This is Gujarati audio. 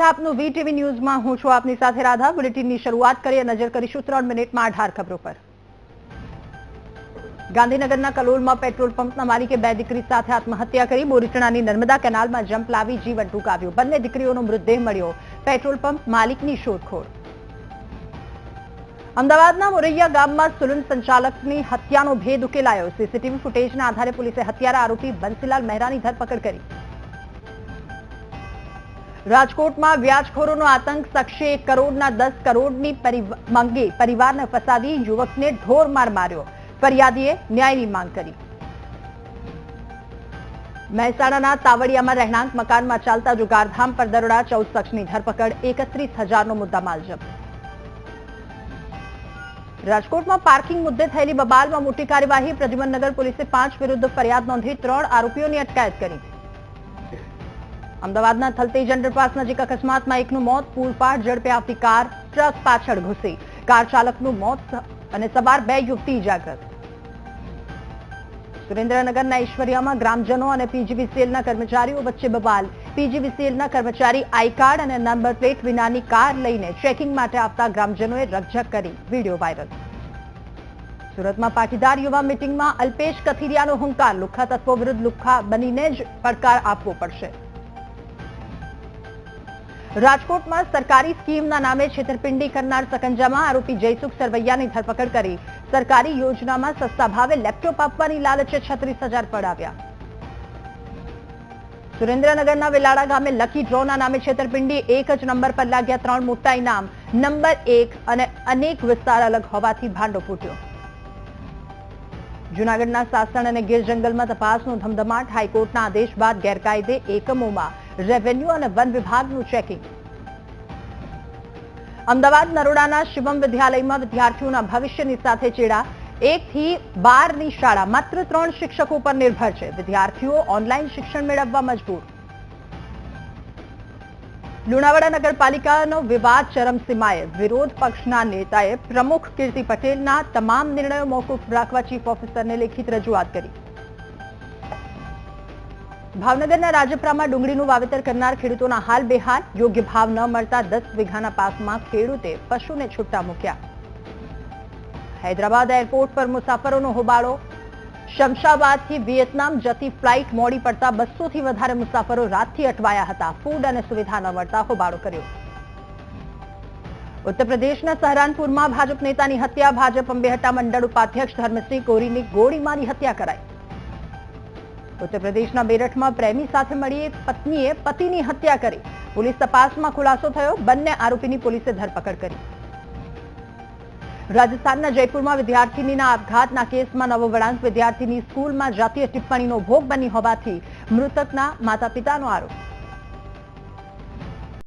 આપનું વીટીવી ન્યૂઝમાં હું છું આપની સાથે રાધા. બુલેટિનની શરૂઆત કરીએ, નજર કરીશું ત્રણ મિનિટમાં અઢાર ખબરો પર. ગાંધીનગરના કલોલમાં પેટ્રોલ પંપના માલિકે બે દીકરી સાથે આત્મહત્યા કરી. બોરીચણાની નર્મદા કેનાલમાં જમ્પ લાવી જીવન ટૂંકાવ્યું. બંને દીકરીઓનો મૃતદેહ મળ્યો. પેટ્રોલ પંપ માલિકની શોધખોળ. અમદાવાદના મોરૈયા ગામમાં સુલન સંચાલકની હત્યાનો ભેદ ઉકેલાયો. સીસીટીવી ફૂટેજના આધારે પોલીસે હત્યારા આરોપી બંસીલાલ મહેરાની ધરપકડ કરી. રાજકોટમાં વ્યાજખોરોનો આતંક શખ્સે એક કરોડના દસ કરોડની માંગે પરિવારને ફસાવી યુવકને ઢોર માર માર્યો. ફરિયાદીએ ન્યાયની માંગ કરી. મહેસાણાના તાવડિયામાં રહેણાંક મકાનમાં ચાલતા જુગારધામ પર દરોડા ચૌદ શખ્સની ધરપકડ, એકત્રીસ હજારનો મુદ્દામાલ જપ્ત. રાજકોટમાં પાર્કિંગ મુદ્દે થયેલી બબાલમાં મોટી કાર્યવાહી, પ્રદ્યુમનનગર પોલીસે પાંચ વિરુદ્ધ ફરિયાદ નોંધી ત્રણ આરોપીઓની અટકાયત કરી. અમદાવાદના થલતેજ અંડરપાસ નજીક અકસ્માતમાં એકનું મોત પૂરપાટ ઝડપે આવતી કાર, ટ્રક પાછળ ઘૂસી. કાર ચાલકનું મોત અને સવાર બે યુવતી ઇજાગ્રસ્ત. સુરેન્દ્રનગરના ઈશ્વરિયામાં ગ્રામજનો અને પીજીવીસીએલના કર્મચારીઓ વચ્ચે બબાલ. પીજીવીસીએલના કર્મચારી આઈ કાર્ડ અને નંબર પ્લેટ વિનાની કાર લઈને ચેકિંગ માટે આવતા ગ્રામજનોએ રકઝક કરી. Video viral. સુરતમાં પાટીદાર યુવા મિટિંગમાં અલ્પેશ કથિરિયાનો હુંકાર. લુખ્ખા તત્વો વિરુદ્ધ લુખ્ખા બનીને જ પડકાર આપવો પડશે. રાજકોટમાં સરકારી સ્કીમના નામે છેતરપિંડી કરનાર સકંજામાં આરોપી જયસુખ સરવૈયાની ધરપકડ કરી. સરકારી યોજનામાં સસ્તા ભાવે લેપટોપ આપવાની લાલચે છત્રીસ હજાર પડાવ્યા સુરેન્દ્રનગરના વેલાડા ગામે લકી ડ્રોના નામે છેતરપિંડી એક જ નંબર પર લાગ્યા ત્રણ મોટા ઇનામ. નંબર એક અને અનેક વિસ્તાર અલગ હોવાથી ભાંડો ફૂટ્યો. જૂનાગઢના સાસણ અને ગીર જંગલમાં તપાસનો ધમધમાટ, હાઈકોર્ટના આદેશ બાદ ગેરકાયદે એકમોમાં રેવન્યુ અને વન વિભાગનું ચેકિંગ અમદાવાદ નરોડાના શિવમ વિદ્યાલયમાં વિદ્યાર્થીઓના ભવિષ્યની સાથે ચેડા એક થી બારની શાળા, માત્ર ત્રણ શિક્ષકો પર નિર્ભર છે. વિદ્યાર્થીઓ ઓનલાઈન શિક્ષણ મેળવવા મજબૂર. લુણાવાડા નગરપાલિકાનો વિવાદ ચરમસીમાએ વિરોધ પક્ષના નેતાએ પ્રમુખ કીર્તિ પટેલના તમામ નિર્ણયો મોકૂફ રાખવા ચીફ ઓફિસરને લેખિત રજૂઆત કરી. ભાવનગરના રાજપરામાં ડુંગળીનું વાવેતર કરનાર ખેડૂતોના હાલ બેહાલ. યોગ્ય ભાવ ન મળતા દસ વીઘાના પાકમાં ખેડૂતે પશુને છૂટા મૂક્યા. હૈદરાબાદ એરપોર્ટ પર મુસાફરોનો હોબાળો. શમશાબાદથી વિયેતનામ જતી ફ્લાઇટ મોડી પડતા બસોથી વધારે મુસાફરો રાતથી અટવાયા હતા. ફૂડ અને સુવિધા ન મળતા હોબાળો કર્યો. ઉત્તર પ્રદેશના સહરાનપુરમાં ભાજપ નેતાની હત્યા, ભાજપ અંબેહટ્ટા મંડળ ઉપાધ્યક્ષ ધર્મસિંહ કોરીની ગોળી હત્યા કરાઈ. ઉત્તર પ્રદેશના બેરઠમાં પ્રેમી સાથે મળી પત્નીએ પતિની હત્યા કરી. પોલીસ તપાસમાં ખુલાસો થયો. બંને આરોપીની પોલીસે ધરપકડ કરી. રાજસ્થાનના જયપુરમાં વિદ્યાર્થીનીના આપઘાતના કેસમાં નવો વળાંક. વિદ્યાર્થીની સ્કૂલમાં જાતીય ટિપ્પણીનો ભોગ બની હોવાથી મૃતકના માતા પિતાનો આરોપ.